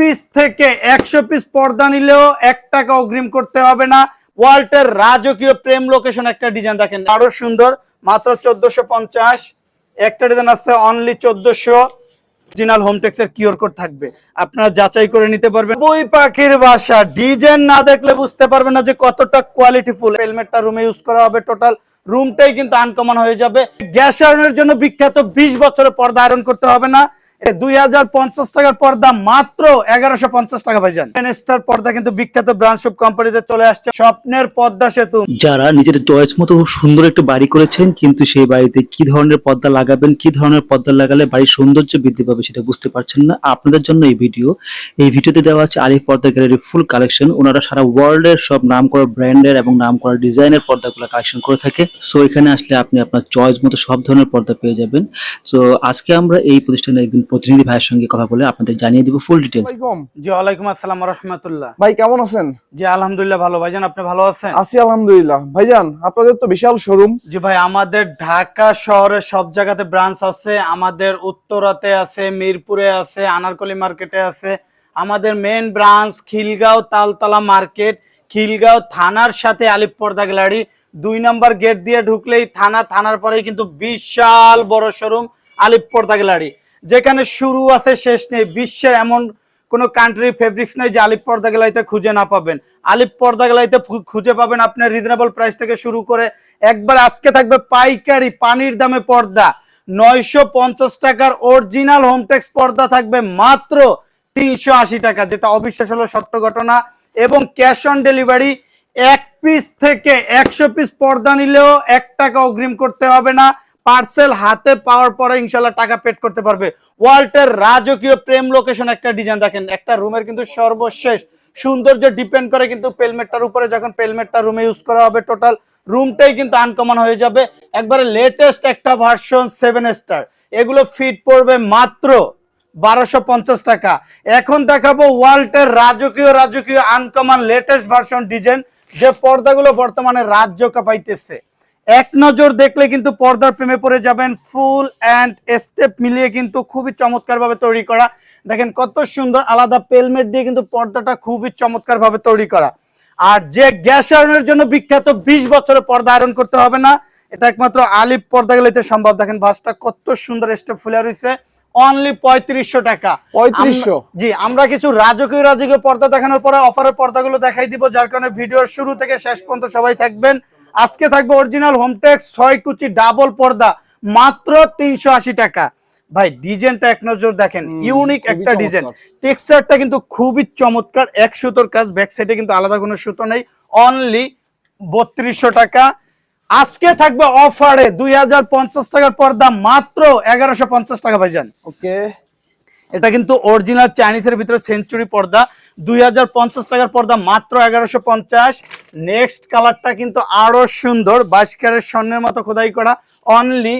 Piece থেকে একশো piece পর্দা নিলেও এক টাকা অগ্রিম করতে হবে না। ওয়াল্টের রাজকীয় প্রেম লোকেশন একটা ডিজাইন দেখেন। আরও সুন্দর, মাত্র চোদ্দশো পঞ্চাশ। একটা ডিজাইন আছে অনলি চোদ্দশো। অরিজিনাল হোমটেক্স এর কিওর কোড থাকবে। আপনারা যাচাই করে নিতে পারবেন। বই পাখির বাসা ডিজাইন না দেখলে বুঝতে পারবেন না যে কতটা কোয়ালিটি ফুল। হেলমেটটা রুমে ইউজ করা হবে টোটাল রুমটাই কিন্তু আনকমন হয়ে যাবে। গ্যাস আয়রনের জন্য বিখ্যাত বিশ বছরের পর্দা আয়রন করতে হবে না। দুই হাজার পঞ্চাশ টাকার পর্দা মাত্র এগারোশো টাকা ভাইজান। স্টার পর্দা কিন্তু বিখ্যাত ব্রান্ড সব কোম্পানিতে চলে আসছে। স্বপ্নের সেতু। যারা নিজের চয়েস মতো সুন্দর একটা বাড়ি করেছেন, কিন্তু সেই বাড়িতে কি ধরনের পর্দা লাগাবেন, কি ধরনের পর্দা লাগালে বাড়ির সৌন্দর্য বৃদ্ধি পাবে সেটা বুঝতে পারছেন না। আপনাদের জন্য এই ভিডিও এই ভিডিওতে দেওয়া আছে আলিফ পর্দা গ্যালারির ফুল কালেকশন ওনারা সারা ওয়ার্ল্ডের সব নাম করা ব্র্যান্ডের এবং নাম করা ডিজাইনের পর্দাগুলো কালেকশন করে থাকে। সো এখানে আসলে আপনি আপনার চয়েস মতো সব ধরনের পর্দা পেয়ে যাবেন। সো আজকে আমরা এই প্রতিষ্ঠানের একজন প্রতিনিধি ভাইয়ের সঙ্গে কথা বলে আপনাদের জানিয়ে দিব ফুল ডিটেলস জি ওয়ালাইকুম আসসালাম রহমতুল্লাহ। ভাই কেমন আছেন? জি আলহামদুলিল্লাহ ভালো। ভাইজান আপনি ভালো আছেন? আছি আলহামদুলিল্লাহ। ভাইজান আপনাদের তো বিশাল শোরুম জি ভাই আমাদের ঢাকা শহরে সব জায়গাতে ব্রাঞ্চ আছে। আমাদের উত্তরাতে আছে মিরপুরে আছে আনারকলি মার্কেটে আছে। আমাদের main branch Khilgaon Taltola market Khilgaon থানার সাথে আলিপ পর্দা গ্যালারি। দুই নম্বর গেট দিয়ে ঢুকলেই থানা থানার পরেই কিন্তু বিশাল বড় শোরুম আলিপ পর্দা গ্যালারি। যেখানে শুরু আছে, শেষ নেই। বিশ্বের এমন কোনো কান্ট্রি ফেব্রিক্স নেই যে আলিপ পর্দা গ্যালারিতে খুঁজে না পাবেন। আলিপ পর্দা গ্যালারিতে ফু- খুঁজে পাবেন আপনার রিজনেবল প্রাইস থেকে শুরু করে। একবার আজকে থাকবে পাইকারি, পানির দামে পর্দা। নয়শো পঞ্চাশ টাকার অরিজিনাল হোমটেক্স পর্দা থাকবে মাত্র তিনশো আশি টাকা, যেটা অবিশ্বাস হলো সত্য ঘটনা। এবং ক্যাশ অন ডেলিভারি এক পিস থেকে একশো পিস পর্দা নিলেও এক টাকা অগ্রিম করতে হবে না। পার্সেল হাতে পাওয়ার পরে ইনশাল্লাহ টাকা পেড করতে পারবে। ওয়াল্টের রাজকীয় প্রেম লোকেশন একটা ডিজাইন দেখেন, একটা রুমের কিন্তু সর্বশেষ সৌন্দর্য ডিপেন্ড করে কিন্তু পেলমেটটার উপরে, যখন পেলমেটটা রুমে ইউজ করা হবে টোটাল রুমটাই কিন্তু আনকমন হয়ে যাবে। একবারে লেটেস্ট একটা ভার্সন সেভেন স্টার এগুলো ফিট পড়বে মাত্র বারোশো টাকা। এখন দেখাবো ওয়ার্ল্ডের রাজকীয় রাজকীয় আনকমন লেটেস্ট ভার্সন ডিজাইন যে পর্দাগুলো বর্তমানে রাজ্য কাঁপাইতেছে এক নজর দেখলে কিন্তু পর্দার প্রেমে পড়ে যাবেন ফুল অ্যান্ড স্টেপ মিলিয়ে কিন্তু খুবই চমৎকার ভাবে তৈরি করা। দেখেন কত সুন্দর আলাদা পেলমেট দিয়ে কিন্তু পর্দাটা খুবই চমৎকারভাবে তৈরি করা। আর যে গ্যাস আয়রনের জন্য বিখ্যাত বিশ বছরে পর্দা আয়রন করতে হবে না, এটা একমাত্র আলিপ পর্দা গেলে সম্ভব। দেখেন ভাসটা কত সুন্দর স্টেপ ফুলে রয়েছে। অনলি পঁয়ত্রিশশো টাকা। 3500 আমরা- জি আমরা কিছু রাজকীয় রাজকীয় পর্দা দেখানোর পরে অফারের পর্দাগুলো দেখাই দিব যার কারণে ভিডিওর শুরু থেকে শেষ পর্যন্ত সবাই থাকবেন। আজকে থাকবে অরিজিনাল হোমটেক্স ছয় কুচি ডাবল পর্দা মাত্র তিনশো আশি টাকা। ভাই ডিজাইনটা এক নজর দেখেন ইউনিক একটা ডিজাইন। টেক্সচারটা কিন্তু খুবই চমৎকার এক সুতোর কাজ ব্যাক সাইডে কিন্তু আলাদা কোনো সুতো নেই অনলি বত্রিশশো টাকা। আজকে থাকবে অফারে দুই হাজার পঞ্চাশ টাকার পর্দা মাত্র এগারোশো পঞ্চাশ টাকা ভাইজান। ওকে। এটা কিন্তু অরিজিনাল চাইনিজের ভিতরে সেঞ্চুরি পর্দা। দুই হাজার পঞ্চাশ টাকার পর্দা মাত্র এগারোশো পঞ্চাশ। নেক্সট কালারটা কিন্তু আরও সুন্দর বাইশ ক্যারেট স্বর্ণের মতো খোদাই করা। অনলি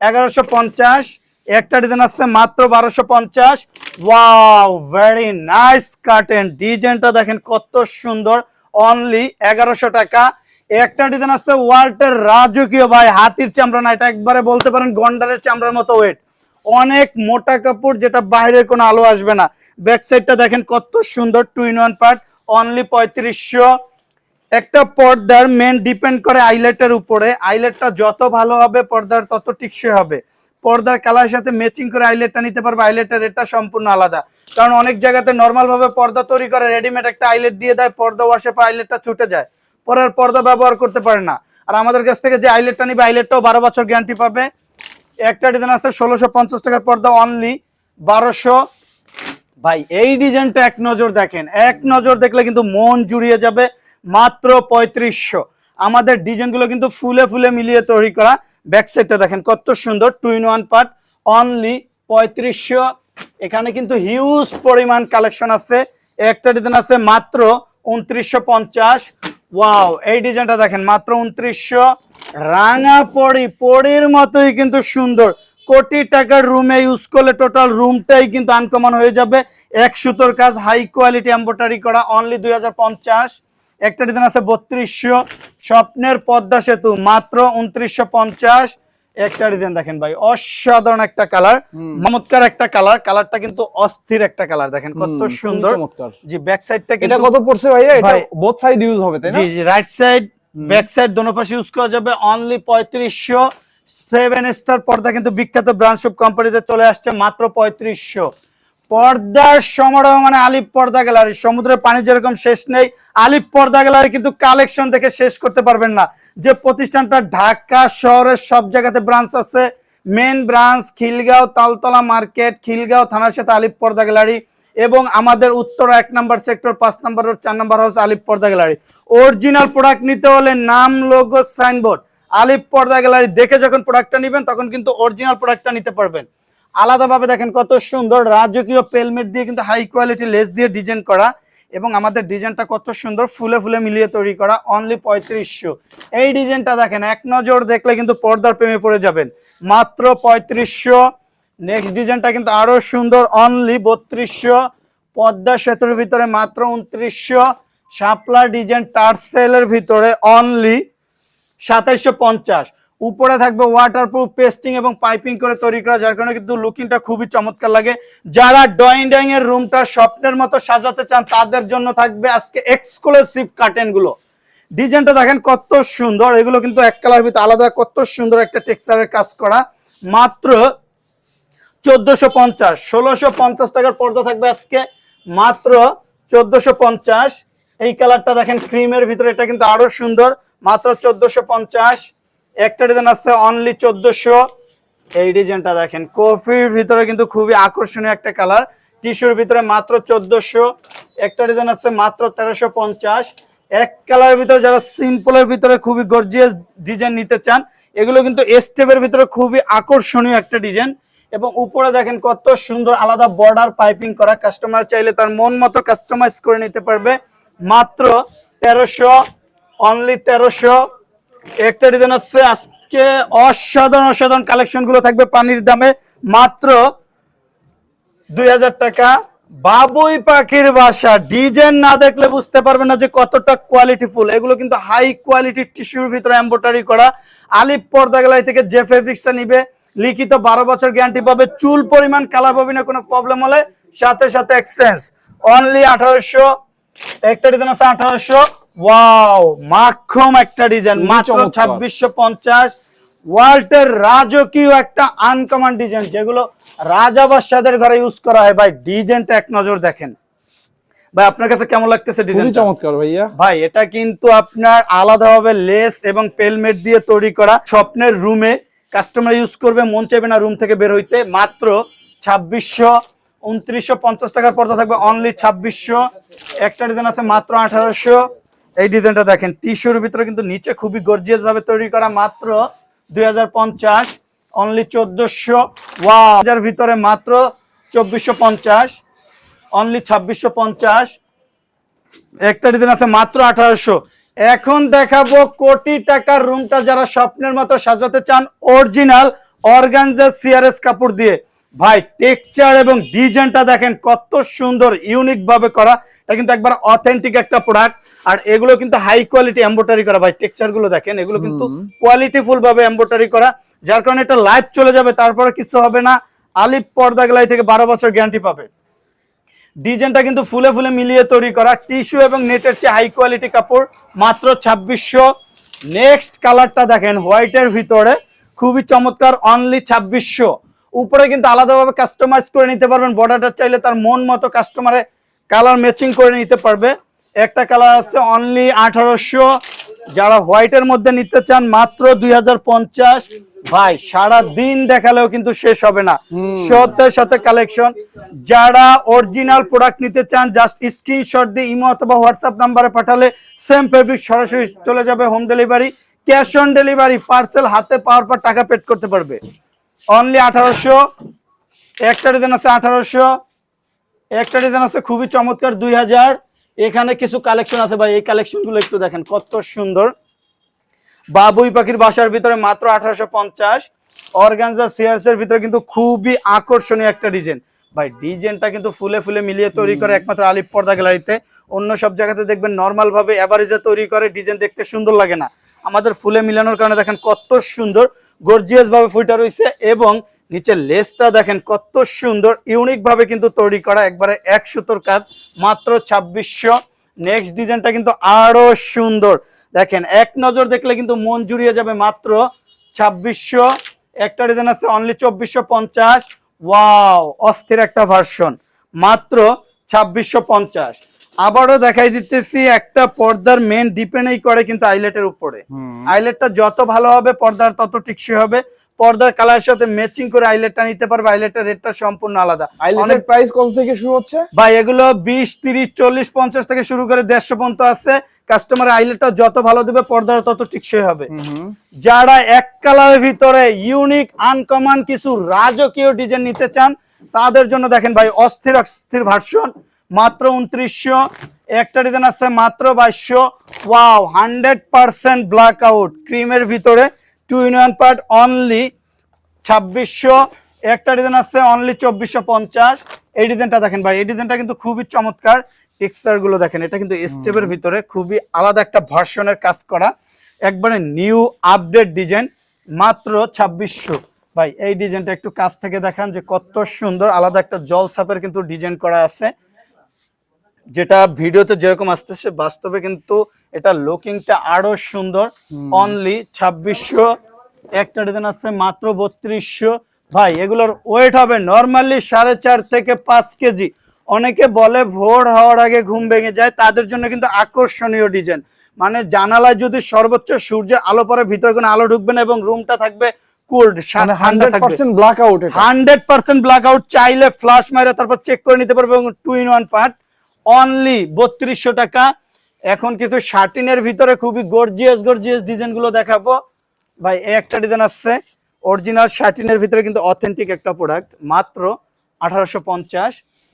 এগারোশো পঞ্চাশ। একটা ডিজাইন আছে মাত্র বারোশো পঞ্চাশ। ওয়াও ভেরি নাইস কার্টেন ডিজাইনটা দেখেন কত সুন্দর। অনলি এগারোশো টাকা। একটা ডিজাইন আছে ওয়ার্ল্ডের রাজকীয় ভাই, হাতির চামড়া না, এটা একবারে বলতে পারেন গন্ডারের চামড়ার মতো ওয়েট অনেক মোটা কাপড় যেটা বাইরের কোনো আলো আসবে না। ব্যাক সাইডটা দেখেন কত সুন্দর two in one part only পঁয়ত্রিশশো। একটা পর্দার মেন ডিপেন্ড করে আইলেটের উপরে। আইলেটটা যত ভালো হবে, পর্দার তত টিকসই হবে। পর্দার কালার সাথে ম্যাচিং করে আইলেটটা নিতে পারবে আইলেটের রেটটা সম্পূর্ণ আলাদা। কারণ অনেক জায়গাতে নর্মালভাবে পর্দা তৈরি করে রেডিমেড একটা আইলেট দিয়ে দেয়, পর্দা ওয়াশে পর আইলেটটা ছুটে যায়। পরের পর্দা ব্যবহার করতে পারে না। আর আমাদের কাছ থেকে যে আইলেটটা নিবে, আইলেটটাও বারো বছর গ্যারান্টি পাবে। একটা ডিজাইন আছে ষোলোশো পঞ্চাশ টাকার পর্দা অনলি বারোশো। ভাই, এই ডিজাইনটা এক নজর দেখেন। এক নজর দেখলে কিন্তু মন জুড়িয়ে যাবে মাত্র পঁয়ত্রিশশো। আমাদের ডিজাইনগুলো কিন্তু ফুলে ফুলে মিলিয়ে তৈরি করা। ব্যাক সাইডটা দেখেন, কত সুন্দর two in one part only পঁয়ত্রিশশো। এখানে কিন্তু হিউজ পরিমাণ কালেকশন আছে। একটা ডিজাইন আছে মাত্র উনত্রিশশো পঞ্চাশ। ওয়াও এই ডিজাইনটা দেখেন, মাত্র উনত্রিশশো। রাঙা পড়ি পড়ির মতোই কিন্তু সুন্দর। কোটি টাকার রুমে ইউজ করলে টোটাল রুমটাই কিন্তু আনকমন হয়ে যাবে। এক সুতোর কাজ হাই কোয়ালিটি এম্বোটারি করা অনলি দুই হাজার পঞ্চাশ। একটা ডিজাইন আছে বত্রিশশো। স্বপ্নের পদ্মা সেতু, মাত্র উনত্রিশশো পঞ্চাশ। একটা ডিজাইন দেখেন ভাই অসাধারণ একটা কালার। চমৎকার একটা কালার কালারটা কিন্তু অস্থির একটা কালার দেখেন কত সুন্দর। জি ব্যাক সাইডটা এটা কত পড়ছে ভাই এটা বোথ সাইড ইউজ হবে তাই না? জি জি রাইট সাইড ব্যাক সাইড দোনো পাশে ইউজ করা যাবে। অনলি পঁয়ত্রিশশো সেভেন স্টার পর্দা কিন্তু বিখ্যাত ব্র্যান্ড শপ কোম্পানিতে চলে আসছে মাত্র পঁয়ত্রিশশো। পর্দার সমারোহ মানে আলিপ পর্দা গ্যালারি। সমুদ্রের পানি যেরকম শেষ নেই, আলিপ পর্দা গ্যালারি কিন্তু কালেকশন দেখে শেষ করতে পারবেন না। যে প্রতিষ্ঠানটা ঢাকা শহরের সব জায়গাতে ব্রাঞ্চ আছে main branch Khilgaon Taltola market, Khilgaon থানার সাথে আলিপ পর্দা গ্যালারি এবং আমাদের উত্তর এক নাম্বার সেক্টর পাঁচ নাম্বার চার number house Alif Porda gallery. Original product নিতে হলে নাম লোগো সাইনবোর্ড আলিপ পর্দা গ্যালারি দেখে যখন প্রোডাক্টটা নেবেন, তখন কিন্তু অরিজিনাল প্রোডাক্টটা নিতে পারবেন। আলাদাভাবে দেখেন কত সুন্দর রাজকীয় পেলমেট দিয়ে কিন্তু হাই কোয়ালিটি লেস দিয়ে ডিজাইন করা এবং আমাদের ডিজাইনটা কত সুন্দর ফুলে ফুলে মিলিয়ে তৈরি করা অনলি পঁয়ত্রিশশো। এই ডিজাইনটা দেখেন, এক নজর দেখলে কিন্তু পর্দার প্রেমে পড়ে যাবেন। মাত্র পঁয়ত্রিশশো। নেক্সট ডিজাইনটা কিন্তু আরও সুন্দর অনলি বত্রিশশো। পদ্মা সেতুর ভিতরে মাত্র উনত্রিশশো। শাপলা ডিজাইন টার্সেলের ভিতরে অনলি সাতাইশশো পঞ্চাশ। উপরে থাকবে ওয়াটারপ্রুফ পেস্টিং এবং পাইপিং করে তৈরি করা, যার কারণে কিন্তু লুকিংটা খুবই চমৎকার লাগে। যারা ড্রয়িং ডাইং এর রুমটা স্বপ্নের মতো সাজাতে চান, তাদের জন্য থাকবে আজকে এক্সক্লুসিভ কার্টেনগুলো ডিজাইনটা দেখেন কত সুন্দর, এগুলো কিন্তু এক কালার ভিতরে আলাদা, কত সুন্দর একটা টেক্সচারের কাজ করা। মাত্র চোদ্দশো পঞ্চাশ, ষোলোশো পঞ্চাশ টাকার পর্দা থাকবে আজকে। মাত্র চোদ্দশো পঞ্চাশ। এই কালারটা দেখেন ক্রিমের ভিতরে, এটা কিন্তু আরও সুন্দর। মাত্র চোদ্দশো পঞ্চাশ। একটা ডিজাইন আছে অনলি চোদ্দশো। এই ডিজাইনটা দেখেন কফির ভিতরে কিন্তু খুবই আকর্ষণীয় একটা কালার টিস্যুর ভিতরে মাত্র চোদ্দশো। একটা ডিজাইন আছে মাত্র তেরোশো পঞ্চাশ। এক কালারের ভিতরে যারা সিম্পলের ভিতরে খুবই গর্জিয়াস ডিজাইন নিতে চান, এগুলো কিন্তু স্টেপের ভিতরে খুবই আকর্ষণীয় একটা ডিজাইন এবং উপরে দেখেন কত সুন্দর আলাদা বর্ডার পাইপিং করা। কাস্টমার চাইলে তার মন মতো কাস্টমাইজ করে নিতে পারবে। মাত্র তেরোশো অনলি তেরোশো। একটা ডিজাইন আছে, আজকে অসাধারণ অসাধারণ কালেকশনগুলো থাকবে পানির দামে। মাত্র দুই হাজার টাকা। বাবুই পাখির বাসা। ডিজাইন না দেখলে বুঝতে পারবে না যে কতটা কোয়ালিটি ফুল। এগুলো কিন্তু হাই কোয়ালিটির টিস্যুর ভিতরে এম্বোটারি করা। আলিপ পর্দা গেলাই থেকে যে ফেব্রিক্সটা নিবে, লিখিত বারো বছর গ্যারান্টি পাবে। চুল পরিমাণ কালার পাবে না, কোনো প্রবলেম হলে সাথে সাথে এক্সচেঞ্জ অনলি আঠারোশো, একটা ডিজাইন আছে আঠারোশো। ওয়াও মাখম একটা ডিজাইন মাত্র। ছাব্বিশশো পঞ্চাশ। ওয়ার্ল্ডের রাজকীয় একটা আনকমন ডিজাইন যেগুলো রাজা বাদশাদের ঘরে ইউজ করা হয়। ভাই ডিজাইনটা এক নজর দেখেন। ভাই আপনার কাছে কেমন লাগতেছে ডিজাইন চমৎকার ভাইয়া। ভাই এটা কিন্তু আপনার আলাদাভাবে লেস এবং পেলমেট দিয়ে তৈরি করা স্বপ্নের রুমে কাস্টমার ইউজ করবে মন চাইবে না রুম থেকে বের হইতে। মাত্র ছাব্বিশশো উনত্রিশশো পঞ্চাশ টাকার পর্দা থাকবে। অনলি ছাব্বিশশো একটা ডিজাইন আছে মাত্র আঠারোশো। এই ডিজাইনটা দেখেন টিস্যুর ভিতরে কিন্তু নিচে খুবই গর্জিয়াস ভাবে তৈরি করা মাত্র দুই হাজার পঞ্চাশ অনলি চোদ্দশো ওয়া হাজার ভিতরে মাত্র চব্বিশশো পঞ্চাশ অনলি ছাব্বিশশো একটা ডিজাইন আছে মাত্র আঠারোশো। এখন দেখাবো কোটি টাকার রুমটা যারা স্বপ্নের মতো সাজাতে চান অরিজিনাল অর্গানজা সিআরএস কাপড় দিয়ে। ভাই টেক্সচার এবং ডিজাইনটা দেখেন কত সুন্দর ইউনিক ভাবে করা। এটা কিন্তু একবার অথেন্টিক একটা প্রোডাক্ট আর এগুলো কিন্তু হাই কোয়ালিটি এম্বোটারি করা। ভাই টেক্সচারগুলো দেখেন এগুলো কিন্তু কোয়ালিটিফুল ভাবে এম্বোটারি করা। যার কারণে এটা লাইভ চলে যাবে তারপরে কিছু হবে না। আলিপ পর্দা গেলাই থেকে বারো বছর গ্যারান্টি পাবে। ডিজাইনটা কিন্তু ফুলে ফুলে মিলিয়ে তৈরি করা। টিস্যু এবং নেটের চেয়ে হাই কোয়ালিটি কাপড় মাত্র ছাব্বিশশো। নেক্সট কালারটা দেখেন হোয়াইটের ভিতরে। খুবই চমৎকার অনলি ছাব্বিশশো। উপরে কিন্তু আলাদাভাবে কাস্টমাইজ করে নিতে পারবেন। বর্ডারটা চাইলে তার মন মতো কাস্টমারে কালার ম্যাচিং করে নিতে পারবে। একটা কালার আছে অনলি আঠারোশো। যারা হোয়াইটের মধ্যে নিতে চান মাত্র দুই হাজার পঞ্চাশ। ভাই সারা দিন দেখালেও কিন্তু শেষ হবে না। সত্যের সাথে কালেকশন যারা অরিজিনাল প্রোডাক্ট নিতে চান জাস্ট স্ক্রিনশট দিয়ে ইমো অথবা হোয়াটসঅ্যাপ নাম্বারে পাঠালে সেম ফেব্রিক সরাসরি চলে যাবে home delivery cash on delivery parcel হাতে পাওয়ার পর টাকা পেড করতে পারবে। অনলি আঠারোশো। একটা ডিজাইন আছে আঠারোশো। একটা ডিজাইন আছে খুবই চমৎকার দুই হাজার। এখানে কিছু কালেকশন আছে ভাই এই কালেকশনগুলো একটু দেখেন কত সুন্দর। বাবুই পাখির বাসার ভিতরে মাত্র আঠারোশো পঞ্চাশ। অর্গানজা সিয়ার্স এর ভিতরে কিন্তু খুবই আকর্ষণীয় একটা ডিজাইন ভাই ডিজাইনটা কিন্তু ফুলে ফুলে মিলিয়ে তৈরি করে একমাত্র আলিপ পর্দা গ্যালারিতে অন্য সব জায়গাতে দেখবেন নর্মাল ভাবে অ্যাভারেজে তৈরি করে ডিজাইন দেখতে সুন্দর লাগে না। আমাদের ফুলে মিলানোর কারণে দেখেন কত সুন্দর গর্জিয়াস ভাবে ফুটা রয়েছে এবং নিচের লেসটা দেখেন কত সুন্দর ইউনিক ভাবে কিন্তু তৈরি করা একবারে এক সুতোর কাজ মাত্র ছাব্বিশশো। নেক্সট ডিজাইনটা কিন্তু আরও সুন্দর। দেখেন এক নজর দেখলে কিন্তু মন জুড়িয়ে যাবে মাত্র ছাব্বিশশো। একটা ডিজাইন আছে অনলি চব্বিশশো পঞ্চাশ। ওয়াও অস্থির একটা ভার্সন মাত্র ছাব্বিশশো পঞ্চাশ। আবারও দেখাই দিতেছি একটা পর্দার মেন ডিপেন্ডই করে কিন্তু আইলেটের উপরে। আইলেটটা যত ভালো হবে পর্দার তত টিকসই হবে। পর্দার কালারের সাথে ম্যাচিং করে আইলেটটা নিতে পারবে আইলেটের রেটটা সম্পূর্ণ আলাদা। আইলেটের প্রাইস কত থেকে শুরু হচ্ছে? ভাই এগুলো বিশ তিরিশ চল্লিশ পঞ্চাশ থেকে শুরু করে দেড়শো পর্যন্ত আছে। কাস্টমার আইলেটটা যত ভালো দিবে পর্দার তত টিকসই হবে। যারা এক কালারের ভিতরে ইউনিক আনকমন কিছু রাজকীয় ডিজাইন নিতে চান তাদের জন্য দেখেন ভাই অস্থির অস্থির ভার্সন মাত্র উনত্রিশশো। একটা ডিজাইন আছে মাত্র বাইশশো। Wow hundred percent black out ক্রিমের ভিতরে two in one part only ছাব্বিশশো একটা ডিজাইন আছে অনলি চব্বিশশো পঞ্চাশ। এই ডিজাইনটা দেখেন ভাই এই ডিজাইনটা কিন্তু খুবই চমৎকার টেক্সচারগুলো দেখেন। এটা কিন্তু স্টেপের ভিতরে খুবই আলাদা একটা ভার্সনের কাজ করা। একবারে নিউ আপডেট ডিজাইন মাত্র ছাব্বিশশো। ভাই এই ডিজাইনটা একটু কাছ থেকে দেখান যে কত সুন্দর আলাদা একটা জল সাপের কিন্তু ডিজাইন করা আছে। যেটা ভিডিওতে যেরকম আসতেছে বাস্তবে কিন্তু এটা লুকিংটা আরও সুন্দর। অনলি ছাব্বিশশো একটা ডিজাইন আছে মাত্র বত্রিশশো। ভাই এগুলোর ওয়েট হবে নর্মালি সাড়ে চার থেকে পাঁচ কেজি। অনেকে বলে ভোর হওয়ার আগে ঘুম ভেঙে যায় তাদের জন্য কিন্তু আকর্ষণীয় ডিজাইন মানে জানালায় যদি সর্বোচ্চ সূর্যের আলো পরে ভিতরে কোনো আলো ঢুকবে না এবং রুমটা থাকবে কুল্ড ঠান্ডা hundred percent black out hundred percent black out চাইলে ফ্লাশ মারে তারপর চেক করে নিতে পারবে এবং two in one part only বত্রিশশো টাকা। এখন কিছু শার্টিনের ভিতরে খুবই গর্জিয়াস গর্জিয়াস ডিজাইনগুলো দেখাবো। ভাই একটা ডিজাইন আসছে। অরিজিনাল শার্টিনের ভিতরে কিন্তু অথেন্টিক একটা প্রোডাক্ট মাত্র আঠারোশো পঞ্চাশ।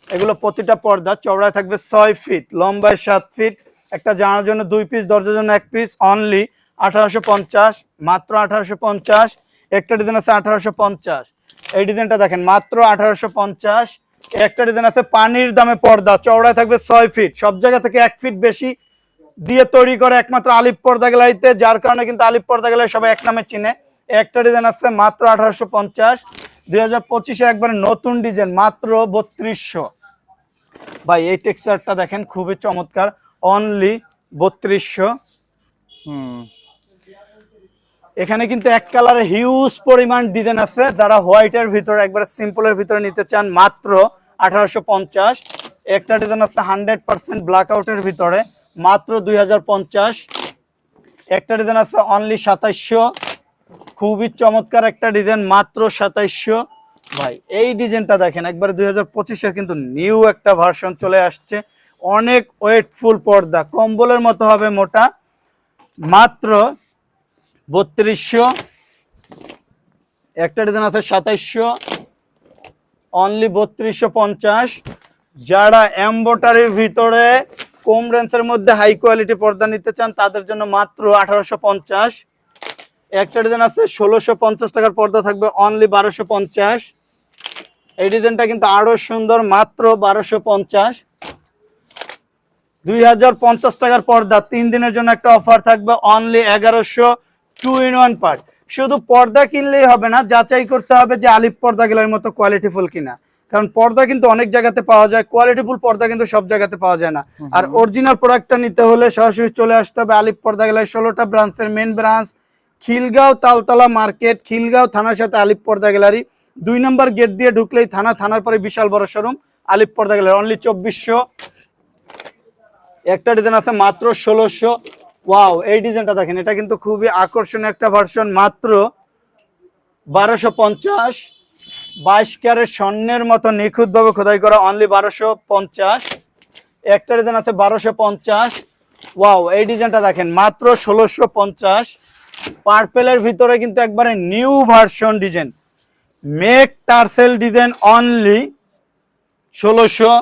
এগুলো প্রতিটা পর্দা, চওড়ায় থাকবে ছয় ফিট লম্বায় সাত ফিট একটা জানার জন্য দুই পিস দরজার জন্য এক পিস অনলি আঠারোশো পঞ্চাশ, মাত্র আঠারোশো পঞ্চাশ। একটা ডিজাইন আছে আঠারোশো পঞ্চাশ। এই ডিজাইনটা দেখেন, মাত্র আঠারোশো পঞ্চাশ। একটা ডিজাইন আছে পানির দামে পর্দা, চওড়ায় থাকবে ছয় ফিট সব জায়গা থেকে এক ফিট বেশি দিয়ে তৈরি করে একমাত্র আলিপ পর্দা গ্যালারিতে যার কারণে কিন্তু আলিপ পর্দা গ্যালারি সবাই এক নামে চিনে। একটা ডিজাইন আছে মাত্র আঠারোশো পঞ্চাশ। দুই হাজার পঁচিশে একবারে নতুন ডিজাইন মাত্র বত্রিশশো। ভাই এই টেক্সচারটা দেখেন খুবই চমৎকার। অনলি বত্রিশশো। এখানে কিন্তু এক কালারে হিউজ পরিমাণ ডিজাইন আছে। যারা হোয়াইটের ভিতরে একবার সিম্পলের ভিতরে নিতে চান মাত্র আঠারোশো পঞ্চাশ। একটা ডিজাইন আছে হান্ড্রেড পার্সেন্ট ব্ল্যাক আউটের ভিতরে। মাত্র দুই হাজার পঞ্চাশ। একটা ডিজাইন আছে অনলি সাতাইশশো। খুবই চমৎকার একটা ডিজাইন মাত্র সাতাইশশো। ভাই, এই ডিজাইনটা দেখেন, একবারে দুই হাজার কিন্তু নিউ একটা ভার্সন চলে আসছে। অনেক ওয়েটফুল পর্দা, কম্বলের মতো হবে মোটা। মাত্র বত্রিশশো। একটা ডিজাইন আছে সাতাইশশো। অনলি বত্রিশশো পঞ্চাশ। যারা এম্বোটারির ভিতরে কম রেঞ্জের মধ্যে হাই কোয়ালিটি পর্দা নিতে চান, তাদের জন্য মাত্র আঠারোশো পঞ্চাশ। একটা ডিজাইন আছে, ষোলোশো পঞ্চাশ টাকার পর্দা থাকবে অনলি বারোশো পঞ্চাশ। এই ডিজাইনটা কিন্তু আরও সুন্দর, মাত্র বারোশো পঞ্চাশ। দুই হাজার পঞ্চাশ টাকার পর্দা, তিন দিনের জন্য একটা অফার থাকবে অনলি এগারোশো টু ইন ওয়ান পার্ট শুধু পর্দা কিনলেই হবে না, যাচাই করতে হবে যে আলিফ পর্দা গেলার মতো কোয়ালিটিফুল কিনা। কারণ পর্দা কিন্তু অনেক জায়গাতে পাওয়া যায় কোয়ালিটিফুল পর্দা কিন্তু সব জায়গাতে পাওয়া যায় না। আর অরিজিনাল প্রোডাক্টটা নিতে হলে সরাসরি চলে আসতে হবে আলিফ পর্দা গেলায় ষোলোটা ব্রাঞ্চের main branch Khilgaon Taltola market Khilgaon থানার সাথে আলিফ পর্দা গ্যালারি। দুই নম্বর গেট দিয়ে ঢুকলেই থানা থানার পরে বিশাল বড় শোরুম আলিফ পর্দা গ্যালারি। অনলি চব্বিশশো। একটা ডিজাইন আছে মাত্র ষোলোশো। ওয়াও এই ডিজাইনটা দেখেন এটা কিন্তু খুবই আকর্ষণীয় একটা ভার্সন মাত্র বারোশো পঞ্চাশ। বাইশ ক্যারেট স্বর্ণের মতো নিখুঁতভাবে খোদাই করা অনলি বারোশো পঞ্চাশ। একটা ডিজাইন আছে বারোশো পঞ্চাশ। ওয়াও এই ডিজাইনটা দেখেন, মাত্র ষোলোশো পঞ্চাশ। পার্পেলের ভিতরে কিন্তু একবারে new version design make tassel design only ষোলোশো,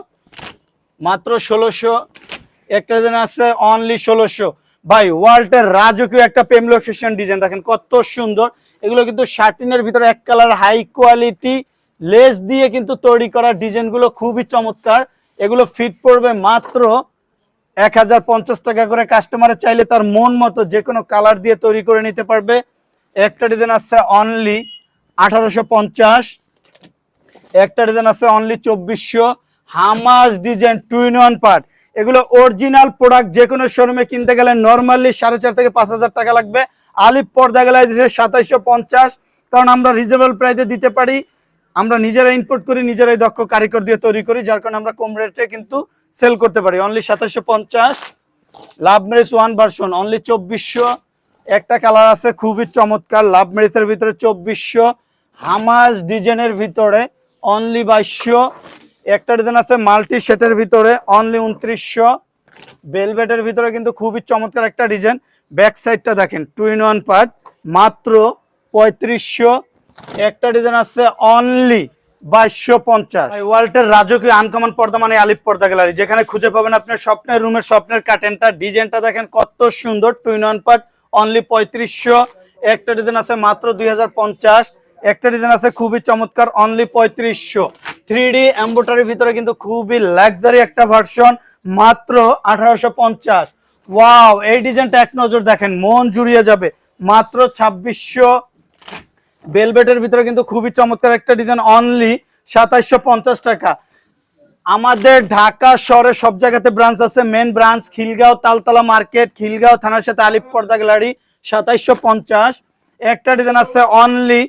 মাত্র ষোলোশো। একটা ডিজাইন আছে অনলি ষোলোশো। ভাই ওয়ার্ল্ডের রাজকীয় একটা পেম লোকেশন ডিজাইন দেখেন কত সুন্দর। এগুলো কিন্তু শার্টিনের ভিতরে এক কালার হাই কোয়ালিটি লেস দিয়ে কিন্তু তৈরি করা ডিজাইনগুলো খুবই চমৎকার। এগুলো ফিট পড়বে মাত্র এক হাজার পঞ্চাশ টাকা করে। কাস্টমারে চাইলে তার মন মতো যে কোনো কালার দিয়ে তৈরি করে নিতে পারবে। একটা ডিজাইন আছে অনলি আঠারোশো পঞ্চাশ, একটা ডিজাইন আছে অনলি চব্বিশশো। Hamas design two in one part এগুলো অরিজিনাল প্রোডাক্ট যে কোনো শোরুমে কিনতে গেলে নর্মালি সাড়ে চার থেকে পাঁচ হাজার টাকা লাগবে। আলিপ পর্দা গেলে সাতাইশশো পঞ্চাশ। কারণ আমরা রিজনেবল প্রাইসে দিতে পারি। আমরা নিজেরা ইনপুট করি, নিজেরাই দক্ষ কারিগর দিয়ে তৈরি করি, যার কারণে আমরা কম রেটে কিন্তু সেল করতে পারি। অনলি সাতাইশশো পঞ্চাশ। লাভ মেরিস ওয়ান ভার্সন অনলি চব্বিশশো। একটা কালার আছে খুবই চমৎকার লাভ মেরিসের ভিতরে চব্বিশশো। হামাজ ডিজাইনের ভিতরে অনলি বাইশশো। একটা ডিজাইন আছে মাল্টি সেটের ভিতরে অনলি উনত্রিশশো। বেলভেটের ভিতরে কিন্তু খুবই চমৎকার একটা ডিজাইন ব্যাক সাইডটা দেখেন টু ইন ওয়ান পার্ট মাত্র পঁয়ত্রিশশো। একটা ডিজাইন আছে অনলি বাইশশো পঞ্চাশ। ওয়ার্ল্ডের রাজকীয় আনকমন পর্দা মানে আলিপ পর্দা গ্যালারি যেখানে খুঁজে পাবেন আপনার স্বপ্নের রুমের স্বপ্নের কাটেনটা ডিজাইনটা দেখেন কত সুন্দর two in one part only পঁয়ত্রিশশো। একটা ডিজাইন আছে মাত্র দুই হাজার পঞ্চাশ। একটা ডিজাইন আছে খুবই চমৎকার অনলি পঁয়ত্রিশশো। থ্রি ডি ভিতরে কিন্তু খুবই লাক্সারি একটা ভার্সন মাত্র আঠারোশো পঞ্চাশ। ওয়াও এই ডিজাইনটা এক নজর দেখেন, মন জুড়িয়ে যাবে। মাত্র ছাব্বিশশো বেলভেটের ভিতরে কিন্তু খুবই চমৎকার একটা ডিজাইন অনলি সাতাইশশো টাকা। আমাদের ঢাকা শহরে সব জায়গাতে ব্রাঞ্চ আছে main branch Khilgaon, Taltola market Khilgaon, থানার সাথে আলিপ পর্দা গ্যালারি সাতাইশশো পঞ্চাশ। একটা ডিজাইন আছে অনলি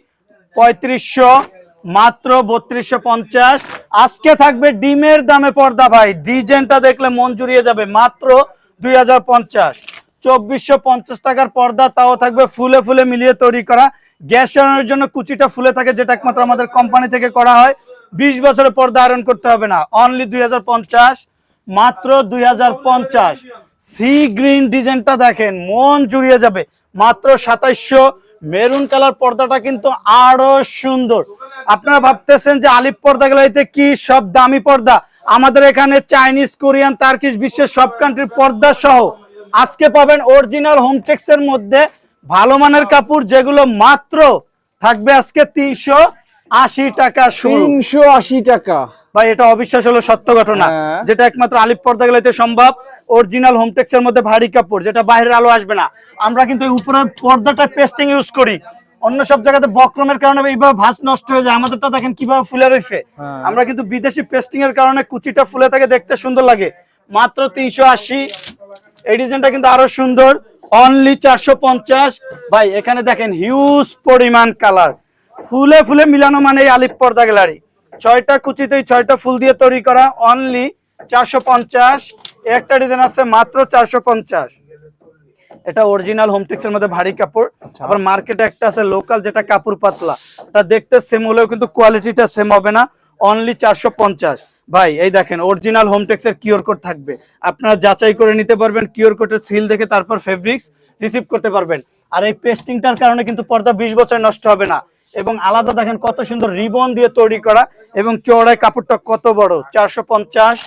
পঁয়ত্রিশশো, মাত্র বত্রিশশো পঞ্চাশ। আজকে থাকবে ডিমের দামে পর্দা ভাই ডিজাইনটা দেখলে মন জুড়িয়ে যাবে, মাত্র দুই হাজার পঞ্চাশ। চব্বিশশো পঞ্চাশ টাকার পর্দা, তাও থাকবে ফুলে ফুলে মিলিয়ে তৈরি করা। গ্যাস চালানোর জন্য কুচিটা ফুলে থাকে, যেটা একমাত্র আমাদের কোম্পানি থেকে করা হয়। বিশ বছরের পর্দা আয়রন করতে হবে না। অনলি দুই হাজার পঞ্চাশ, মাত্র দুই হাজার পঞ্চাশ। সি গ্রিন ডিজাইনটা দেখেন, মন জুড়িয়ে যাবে। মাত্র সাতাইশশো। মেরুন কালার পর্দাটা কিন্তু আরও সুন্দর। আপনারা ভাবতেছেন যে আলিপ পর্দা গুলাইতে কি সব দামি পর্দা? আমাদের এখানে চাইনিজ কোরিয়ান তার্কিশ বিশ্বের সব কান্ট্রির পর্দা সহ আজকে পাবেন অরিজিনাল হোমটেক্স এর মধ্যে ভালো মানের কাপড় যেগুলো মাত্র থাকবে আজকে তিনশো আশি টাকা তিনশো আশি টাকা। ভাই এটা অবিশ্বাস হলো সত্য ঘটনা। হ্যাঁ। যেটা একমাত্র আলিপ পর্দা গেলাতে সম্ভব। অরিজিনাল হোমটেক্স এর মধ্যে ভারী কাপড় যেটা বাইরের আলো আসবে না। আমরা কিন্তু উপরের পর্দাটা পেস্টিং ইউজ করি। অন্য সব জায়গাতে বক্রমের কারণে এইভাবে ভাঁজ নষ্ট হয়ে যায়। আমাদেরটা দেখেন কীভাবে ফুলে রয়েছে। হ্যাঁ। আমরা কিন্তু বিদেশি পেস্টিং এর কারণে কুচিটা ফুলে থাকে দেখতে সুন্দর লাগে। মাত্র তিনশো আশি। এই ডিজাইনটা কিন্তু আরও সুন্দর। অনলি চারশো পঞ্চাশ। ভাই এখানে দেখেন হিউজ পরিমাণ কালার ফুলে ফুলে মিলানো মানে এই আলিপ পর্দা গ্যালারি ছয়টা কুচিতেই ছয়টা ফুল দিয়ে তৈরি করা। অনলি চারশো পঞ্চাশ। একটা ডিজাইন আছে মাত্র চারশো পঞ্চাশ। এটা অরিজিনাল হোমটেক্স এর মধ্যে ভারী কাপড়। আবার মার্কেটে একটা আছে লোকাল যেটা কাপড় পাতলা। এটা দেখতে সেম হলেও কিন্তু কোয়ালিটিটা সেম হবে না। অনলি চারশো পঞ্চাশ। ভাই এই দেখেন অরিজিনাল হোমটেক্স এর কিওর কোড থাকবে। আপনারা যাচাই করে নিতে পারবেন কিওর কোডের সিল দেখে তারপর ফেব্রিক্স রিসিভ করতে পারবেন। আর এই পেস্টিংটার কারণে কিন্তু পর্দা বিশ বছর নষ্ট হবে না। এবং আলাদা দেখেন কত সুন্দর রিবন দিয়ে তৈরি করা এবং চৌড়ায় কাপড়টা কত বড় চারশো পঞ্চাশ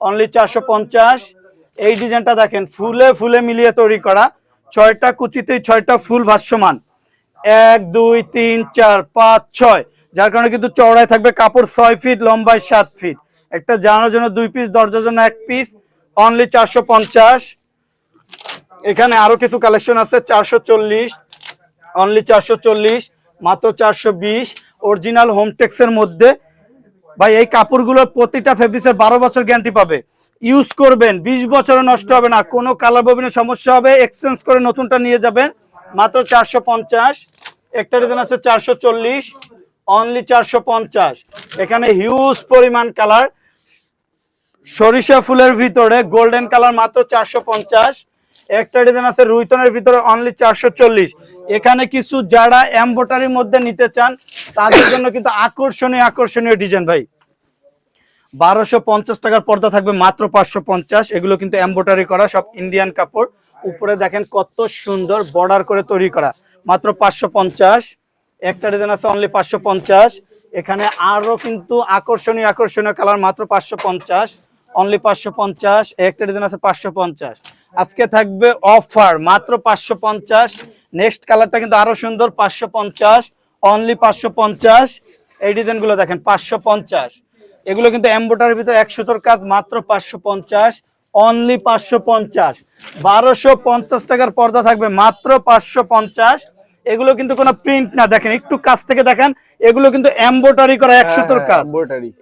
অনলি চারশো পঞ্চাশ। এই ডিজাইনটা দেখেন ফুলে ফুলে মিলিয়ে তৈরি করা। ছয়টা কুচিতেই ছয়টা ফুল ভাষ্যমান। এক, দুই, তিন, চার, পাঁচ, ছয়। যার কারণে কিন্তু চওড়ায় থাকবে কাপড় ছয় ফিট, লম্বায় সাত ফিট। একটা জানার জন্য দুই পিস দরজার জন্য এক পিস অনলি চারশো পঞ্চাশ। এখানে আরও কিছু কালেকশন আছে, চারশো চল্লিশ অনলি চারশো চল্লিশ, মাত্র চারশো বিশ। অরিজিনাল হোমটেক্স এর মধ্যে। ভাই, এই কাপড়গুলোর প্রতিটা ফেব্রিক্সের বারো বছর গ্যারান্টি পাবে। ইউজ করবেন, বিশ বছরে নষ্ট হবে না, কোনো কালার ববিনের সমস্যা হবে এক্সচেঞ্জ করে নতুনটা নিয়ে যাবেন। মাত্র চারশো পঞ্চাশ, একটা ডিজাইন আছে চারশো চল্লিশ অনলি চারশো পঞ্চাশ। এখানে হিউজ পরিমাণ কালার। সরিষা ফুলের ভিতরে গোল্ডেন কালার মাত্র চারশো পঞ্চাশ, একটা ডিজাইন আছে রুইতনের ভিতরে অনলি চারশো চল্লিশ। এখানে কিছু যারা এম্বোটারির মধ্যে নিতে চান, তাদের জন্য কিন্তু আকর্ষণীয় আকর্ষণীয় ডিজাইন ভাই। বারোশো পঞ্চাশ টাকার পর্দা থাকবে মাত্র পাঁচশো পঞ্চাশ এগুলো কিন্তু এম্বোটারি করা সব ইন্ডিয়ান কাপড় উপরে দেখেন কত সুন্দর বর্ডার করে তৈরি করা মাত্র পাঁচশো পঞ্চাশ একটা ডিজাইন আছে অনলি পাঁচশো পঞ্চাশ এখানে আরও কিন্তু আকর্ষণীয় আকর্ষণীয় কালার মাত্র পাঁচশো পঞ্চাশ অনলি পাঁচশো পঞ্চাশ একটা ডিজাইন আছে পাঁচশো পঞ্চাশ আজকে থাকবে অফার মাত্র পাঁচশো পঞ্চাশ নেক্সট কালারটা কিন্তু আরও সুন্দর পাঁচশো পঞ্চাশ অনলি পাঁচশো পঞ্চাশ এই ডিজাইনগুলো দেখেন পাঁচশো পঞ্চাশ এগুলো কিন্তু এম্বোটারের ভিতরে একশোতর কাজ মাত্র পাঁচশো পঞ্চাশ অনলি পাঁচশো পঞ্চাশ। বারোশো পঞ্চাশ টাকার পর্দা থাকবে মাত্র পাঁচশো পঞ্চাশ। এগুলো কিন্তু কোনো প্রিন্ট না দেখেন একটু কাছ থেকে দেখেন এগুলো কিন্তু এম্বোটারি করা হ্যাঁ, এক কাজ।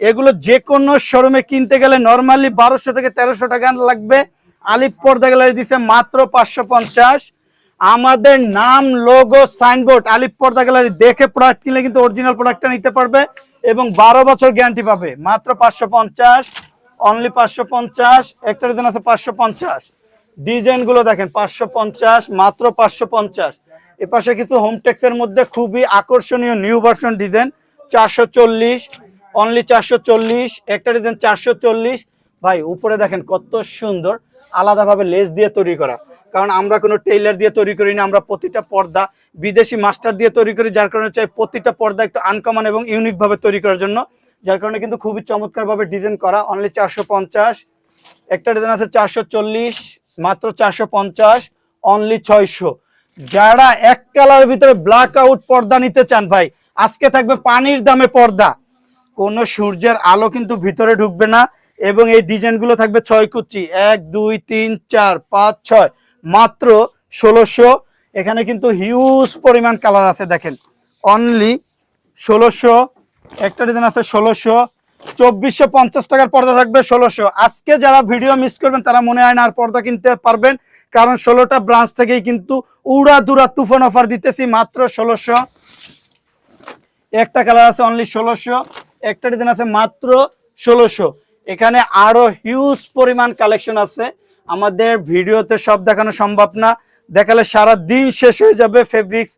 এগুলো যে কোনো শোরুমে কিনতে গেলে নর্মালি বারোশো থেকে তেরোশো টাকা লাগবে। আলিপ পর্দা গ্যালারি দিছে মাত্র পাঁচশো পঞ্চাশ। আমাদের নাম লোগো সাইনবোর্ড আলিপ পর্দা গ্যালারি দেখে প্রোডাক্ট কিনলে কিন্তু অরিজিনাল প্রোডাক্টটা নিতে পারবে। এবং বারো বছর গ্যারান্টি পাবে। মাত্র পাঁচশো পঞ্চাশ অনলি পাঁচশো পঞ্চাশ, একটা ডিজাইন আছে পাঁচশো পঞ্চাশ। ডিজাইনগুলো দেখেন, পাঁচশো পঞ্চাশ, মাত্র পাঁচশো পঞ্চাশ। এপাশে কিছু হোমটেক্সের মধ্যে খুবই আকর্ষণীয় নিউ ভার্সন ডিজাইন চারশো চল্লিশ অনলি চারশো চল্লিশ, একটা ডিজাইন চারশো চল্লিশ। ভাই, উপরে দেখেন কত সুন্দর, আলাদাভাবে লেস দিয়ে তৈরি করা। কারণ আমরা কোনো টেইলার দিয়ে তৈরি করি না, আমরা প্রতিটা পর্দা বিদেশি মাস্টার দিয়ে তৈরি করি, যার কারণে চাই প্রতিটা পর্দা একটু আনকমন এবং ইউনিকভাবে তৈরি করার জন্য, যার কারণে কিন্তু খুবই চমৎকারভাবে ডিজাইন করা অনলি চারশো পঞ্চাশ, একটা ডিজাইন আছে চারশো চল্লিশ, মাত্র চারশো পঞ্চাশ অনলি ছয়শো। যারা এক কালার ভিতরে ব্ল্যাক আউট পর্দা নিতে চান ভাই, আজকে থাকবে পানির দামে পর্দা। কোনো সূর্যের আলো কিন্তু ভিতরে ঢুকবে না, এবং এই ডিজাইনগুলো থাকবে ছয় কুচি, এক, দুই, তিন, চার, পাঁচ, ছয়। মাত্র ষোলোশো। এখানে কিন্তু হিউজ পরিমাণ কালার আছে, দেখেন। অনলি ষোলোশো। একটা ডিজাইন আছে ষোলোশো। চব্বিশশো পঞ্চাশ টাকার পর্দা থাকবে ষোলোশো। আজকে যারা ভিডিও মিস করবেন, তারা মনে হয় না আর পর্দা কিনতে পারবেন, কারণ ষোলোটা ব্রাঞ্চ থেকেই কিন্তু উড়া দুরা তুফান অফার দিতেছি মাত্র ষোলোশো। একটা কালার আছে অনলি ষোলোশো। একটা ডিজাইন আছে মাত্র ষোলোশো। এখানে আরও হিউজ পরিমাণ কালেকশন আছে। আমাদের ভিডিওতে সব দেখানো সম্ভব না। দেখালে সারা দিন শেষ হয়ে যাবে ফেব্রিক্স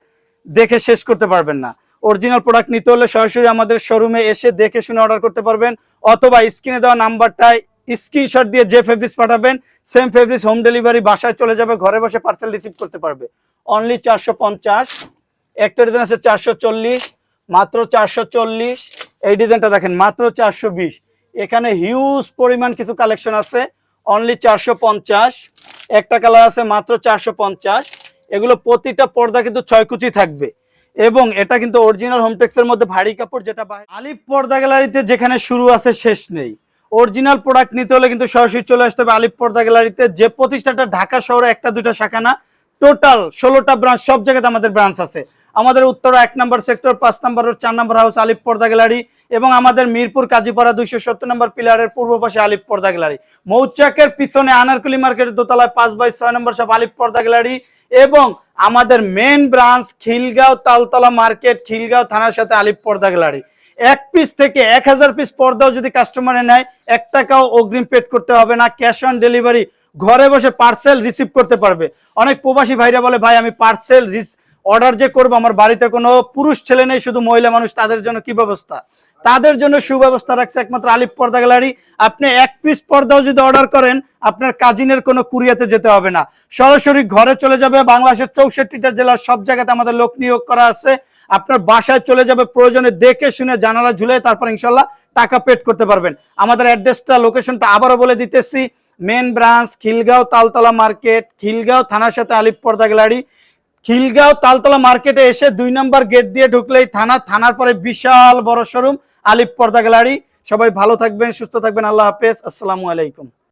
দেখে শেষ করতে পারবেন না। অরিজিনাল প্রোডাক্ট নিতে হলে সরাসরি আমাদের শোরুমে এসে দেখে শুনে অর্ডার করতে পারবেন, অথবা স্ক্রিনে দেওয়া নাম্বারটায় স্ক্রিনশট দিয়ে যে ফেব্রিক্স পাঠাবেন সেম ফেব্রিক্স হোম ডেলিভারি বাসায় চলে যাবে, ঘরে বসে পার্সেল রিসিভ করতে পারবে। অনলি চারশো পঞ্চাশ, একটা ডিজাইন আছে চারশো চল্লিশ, মাত্র চারশো চল্লিশ। এই ডিজাইনটা দেখেন, মাত্র চারশো বিশ। এখানে হিউজ পরিমাণ কিছু কালেকশন আছে। অনলি চারশো পঞ্চাশ। একটা কালার আছে মাত্র চারশো পঞ্চাশ। এগুলো প্রতিটা পর্দা কিন্তু ছয় কুচি থাকবে। এবং এটা কিন্তু অরিজিনাল হোমটেক্সের মধ্যে ভারী কাপড় যেটা বাহি- আলিপ পর্দা গ্যালারিতে যেখানে শুরু আছে, শেষ নেই। অরিজিনাল প্রোডাক্ট নিতে হলে কিন্তু সরাসরি চলে আসতে হবে আলিপ পর্দা গ্যালারিতে যে প্রতিষ্ঠানটা ঢাকা শহরে একটা দুটা শাখা না টোটাল ষোলোটা ব্রাঞ্চ সব জায়গাতে আমাদের ব্রাঞ্চ আছে। আমাদের উত্তর এক নম্বর সেক্টর পাঁচ নম্বর চার নম্বর হাউস আলিপ পর্দা গ্যালারি এবং আমাদের মিরপুর কাজীপাড়া দুইশো সত্তর নম্বর পিলারের পূর্ব পাশে আলিপ পর্দা গ্যালারি। মৌচাকের পিছনে আনারকুলি মার্কেটের দোতলায় পাঁচ বাই ছয় নম্বর সব আলিপ পর্দা গ্যালারি এবং আমাদের main branch Khilgaon Taltola market, Khilgaon থানার সাথে আলিপ পর্দা গ্যালারি। এক পিস থেকে এক হাজার পিস পর্দাও যদি কাস্টমারে নেয়, এক টাকাও অগ্রিম পেড করতে হবে না ক্যাশ অন ডেলিভারি ঘরে বসে পার্সেল রিসিভ করতে পারবে। অনেক প্রবাসী ভাইরা বলে, ভাই, আমি পার্সেল অর্ডার যে করব, আমার বাড়িতে কোনো পুরুষ ছেলে নেই, শুধু মহিলা মানুষ, তাদের জন্য কি ব্যবস্থা? তাদের জন্য সুব্যবস্থা রাখছে একমাত্র আলিপ পর্দা গ্যালারি। আপনি এক পিস পর্দাও যদি অর্ডার করেন, আপনার কাজিনের কোনো কুরিয়াতে যেতে হবে না। সরাসরি ঘরে চলে যাবে, বাংলাদেশের চৌষট্টিটা জেলার সব জায়গাতে আমাদের লোক নিয়োগ করা আছে। আপনার বাসায় চলে যাবে, প্রয়োজনে দেখে শুনে জানালা ঝুলে তারপর ইনশাল্লাহ টাকা পেড করতে পারবেন। আমাদের অ্যাড্রেসটা লোকেশনটা আবারও বলে দিতেছি। Main branch Khilgaon Taltola market Khilgaon থানার সাথে আলিপ পর্দা গ্যালারি। খিলগাঁও তালতলা মার্কেটে এসে দুই নম্বর গেট দিয়ে ঢুকলেই থানা, থানার পরে বিশাল বড় শোরুম আলিপ পর্দা গ্যালারি। সবাই ভালো থাকবেন সুস্থ থাকবেন। আল্লাহ হাফেজ। আসসালামু আলাইকুম।